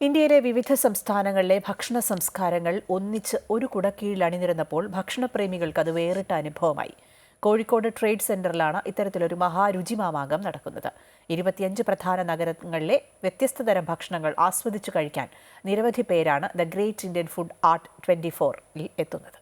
ഇന്ത്യയിലെ വിവിധ സംസ്ഥാനങ്ങളിലെ ഭക്ഷണ സംസ്കാരങ്ങൾ ഒന്നിച്ച് ഒരു കുടക്കീഴിൽ അണിനിരന്നപ്പോൾ ഭക്ഷണപ്രേമികൾക്ക് അത് വേറിട്ട അനുഭവമായി. കോഴിക്കോട് ട്രേഡ് സെന്ററിലാണ് ഇത്തരത്തിലൊരു മഹാരുചിമാമാകം നടക്കുന്നത്. ഇരുപത്തിയഞ്ച് പ്രധാന നഗരങ്ങളിലെ വ്യത്യസ്ത തരം ഭക്ഷണങ്ങൾ ആസ്വദിച്ചു കഴിക്കാൻ നിരവധി പേരാണ് the great Indian food art twenty ഫോറിൽ എത്തുന്നത്.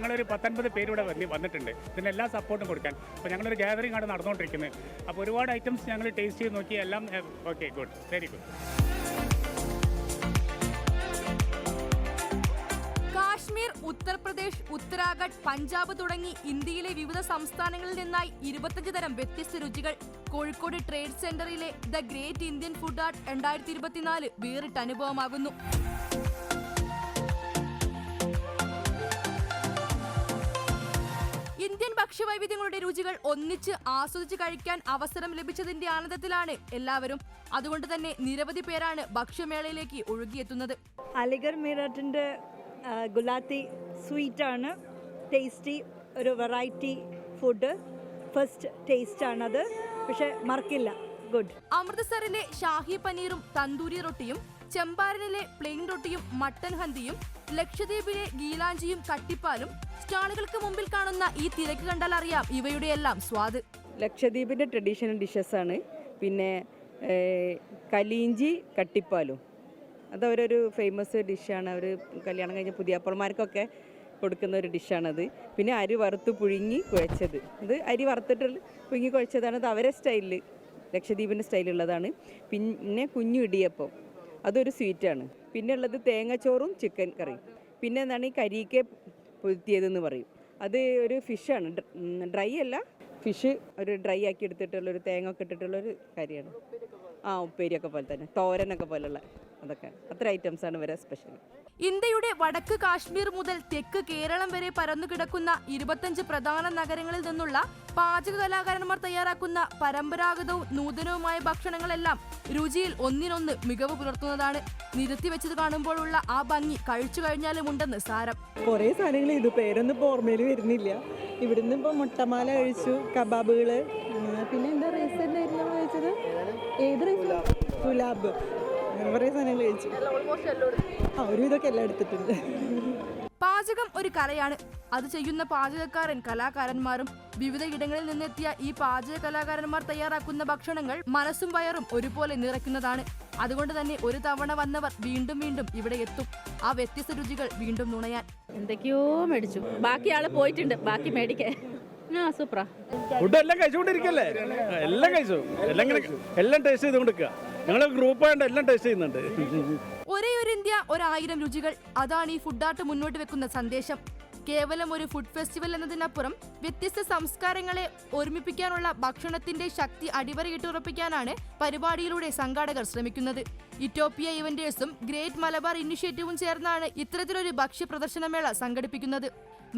ഞങ്ങളൊരു പത്തൊൻപത് പേരിവിടെ വന്നി വന്നിട്ടുണ്ട്. ഇതിന് എല്ലാ സപ്പോർട്ടും കൊടുക്കാൻ. അപ്പോൾ ഞങ്ങളൊരു ഗ്യാതറിംഗ് ആണ് നടന്നുകൊണ്ടിരിക്കുന്നത് അപ്പോൾ ഒരുപാട് ഐറ്റംസ് ഞങ്ങൾ ടേസ്റ്റ് ചെയ്ത് നോക്കി. എല്ലാം okay good very good Kashmir Uttar Pradesh Uttarakhand Punjab തുടങ്ങി ഇന്ത്യയിലെ വിവിധ സംസ്ഥാനങ്ങളിൽ നിന്നായി ഇരുപത്തഞ്ച് തരം വ്യത്യസ്ത രുചികൾ. കോഴിക്കോട് ട്രേഡ് സെന്ററിലെ the great Indian food art രണ്ടായിരത്തി ഇരുപത്തിനാല് വേറിട്ട അനുഭവമാകുന്നു. ഭക്ഷ്യവൈവിധ്യങ്ങളുടെ രുചികൾ ഒന്നിച്ച് ആസ്വദിച്ച് കഴിക്കാൻ അവസരം ലഭിച്ചതിന്റെ ആനന്ദത്തിലാണ് എല്ലാവരും. അതുകൊണ്ട് തന്നെ നിരവധി പേരാണ് ഭക്ഷ്യമേളയിലേക്ക് ഒഴുകിയെത്തുന്നത്. അലിഗർ മീററ്റിന്റെ ഗുലാത്തി സ്വീറ്റാണ്. ടേസ്റ്റി ഒരു വെറൈറ്റി ഫുഡ്. ഫസ്റ്റ് ടേസ്റ്റ് ആണത് പക്ഷെ മറക്കില്ല. ഗുഡ്. അമൃത്സറിലെ ഷാഹി പനീറും തന്തൂരി റൊട്ടിയും ചെമ്പാരനിലെ പ്ലെയിൻ റൊട്ടിയും മട്ടൻ ഹന്തിയും ലക്ഷദ്വീപിലെ ഗീലാഞ്ചിയും കട്ടിപ്പാലും സ്റ്റാളുകൾക്ക് മുമ്പിൽ കാണുന്ന ഈ തിരക്ക് കണ്ടാൽ അറിയാം. ഇവയുടെയെല്ലാം സ്വാദ്. ലക്ഷദ്വീപിന്റെ ട്രഡീഷണൽ ആണ്. പിന്നെ കലീഞ്ചി കട്ടിപ്പാലും. അതവരൊരു ഫേമസ് ഡിഷാണ്. അവർ കല്യാണം കഴിഞ്ഞ പുതിയാപ്പുറമാർക്കൊക്കെ കൊടുക്കുന്ന ഒരു ഡിഷാണത്. പിന്നെ അരി വറുത്ത് പുഴുങ്ങി കുഴച്ചത്. ഇത് അരി വറുത്തിട്ട് പുഴുങ്ങി കുഴച്ചതാണ്. അത് അവരെ സ്റ്റൈലിൽ ലക്ഷദ്വീപിന്റെ സ്റ്റൈലുള്ളതാണ് പിന്നെ കുഞ്ഞു ഇടിയപ്പം. അതൊരു സ്വീറ്റാണ്. പിന്നെ ഉള്ളത് തേങ്ങച്ചോറും ചിക്കൻ കറിയും. പിന്നെ എന്താണ് ഈ കരിക്ക് പൊരുത്തിയതെന്ന് പറയും. അത് ഒരു ഫിഷാണ് ഡ്രൈ അല്ല. ഫിഷ് ഒരു ഡ്രൈ ആക്കി എടുത്തിട്ടുള്ള ഒരു തേങ്ങ ഒക്കെ ഇട്ടിട്ടുള്ള ഒരു കാര്യമാണ്. ആ ഉപ്പേരിയൊക്കെ പോലെ തന്നെ. തോരനൊക്കെ പോലുള്ള അതൊക്കെ. അത്ര ഐറ്റംസാണ് ഇവരെ സ്പെഷ്യൽ ഇന്ത്യയുടെ വടക്ക് കാശ്മീർ മുതൽ തെക്ക് കേരളം വരെ പരന്നു കിടക്കുന്ന ഇരുപത്തഞ്ച് പ്രധാന നഗരങ്ങളിൽ നിന്നുള്ള പാചക കലാകാരന്മാർ തയ്യാറാക്കുന്ന പരമ്പരാഗതവും നൂതനവുമായ ഭക്ഷണങ്ങളെല്ലാം രുചിയിൽ ഒന്നിനൊന്ന് മികവ് പുലർത്തുന്നതാണ്. നിരത്തി വെച്ചത് കാണുമ്പോഴുള്ള ആ ഭംഗി കഴിച്ചു കഴിഞ്ഞാലും ഉണ്ടെന്ന് സാരം. കുറേ സാധനങ്ങൾ ഇത് പേരൊന്നും ഇപ്പോൾ ഓർമ്മയിൽ വരുന്നില്ല. ഇവിടുന്ന് ഇപ്പോൾ മുട്ടമാല കഴിച്ചു കബാബുകൾ പിന്നെ എന്താ റൈസ് എന്തായിരുന്നു ഏത് റൈസ്? ഗുലാബ്. കുറേ സാധനങ്ങൾ കഴിച്ചു. ആ ഒരു ഇതൊക്കെ എല്ലാം എടുത്തിട്ടുണ്ട്. പാചകം ഒരു കലയാണ്. അത് ചെയ്യുന്ന പാചകക്കാരൻ കലാകാരന്മാരും വിവിധ ഇടങ്ങളിൽ നിന്നെത്തിയ ഈ പാചക കലാകാരന്മാർ തയ്യാറാക്കുന്ന ഭക്ഷണങ്ങൾ മനസ്സും വയറും ഒരുപോലെ നിറയ്ക്കുന്നതാണ്. അതുകൊണ്ട് തന്നെ ഒരു തവണ വന്നവർ വീണ്ടും വീണ്ടും ഇവിടെ എത്തും. ആ വ്യത്യസ്ത രുചികൾ വീണ്ടും നുണയാൻ. എന്തൊക്കെയോ മേടിച്ചു. ബാക്കി ആൾ പോയിട്ടുണ്ട്. ബാക്കി മേടിക്കേ ആ സൂപ്പറാ. ഫുഡ് എല്ലാം കഴിച്ചുകൊണ്ടിരിക്കല്ലേ? എല്ലാം കഴിച്ചു. എല്ലാം ടേസ്റ്റ് എല്ലാം ടേസ്റ്റ് ചെയ്തുകൊണ്ടിരിക്കുക. എല്ലാം ടേസ്റ്റ് ഒരേ ഒരു ഇന്ത്യ ഒരായിരം രുചികൾ. അതാണ് ഈ ഫുഡ് ആർട്ട് മുന്നോട്ട് വെക്കുന്ന സന്ദേശം. കേവലം ഒരു ഫുഡ് ഫെസ്റ്റിവൽ എന്നതിനപ്പുറം വ്യത്യസ്ത സംസ്കാരങ്ങളെ ഒരുമിപ്പിക്കാനുള്ള ഭക്ഷണത്തിന്റെ ശക്തി അടിവരയിട്ടുറപ്പിക്കാനാണ് പരിപാടിയിലൂടെ സംഘാടകർ ശ്രമിക്കുന്നത്. ഇറ്റോപ്പിയ ഇവന്റേഴ്സും ഗ്രേറ്റ് മലബാർ ഇനിഷ്യേറ്റീവും ചേർന്നാണ് ഇത്തരത്തിലൊരു ഭക്ഷ്യ പ്രദർശനമേള സംഘടിപ്പിക്കുന്നത്.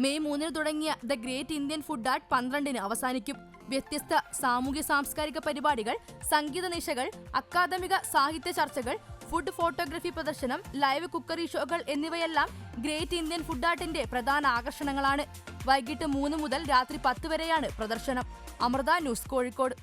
മെയ് മൂന്നിന് തുടങ്ങിയ the great Indian food art പന്ത്രണ്ടിന് അവസാനിക്കും. വ്യത്യസ്ത സാമൂഹ്യ സാംസ്കാരിക പരിപാടികൾ സംഗീത നിശകൾ അക്കാദമിക സാഹിത്യ ചർച്ചകൾ ഫുഡ് ഫോട്ടോഗ്രഫി പ്രദർശനം ലൈവ് കുക്കറി ഷോകൾ എന്നിവയെല്ലാം ഗ്രേറ്റ് ഇന്ത്യൻ ഫുഡ് ആർട്ടിന്റെ പ്രധാന ആകർഷണങ്ങളാണ്. വൈകിട്ട് മൂന്ന് മുതൽ രാത്രി പത്ത് വരെയാണ് പ്രദർശനം. അമൃത ന്യൂസ് കോഴിക്കോട്.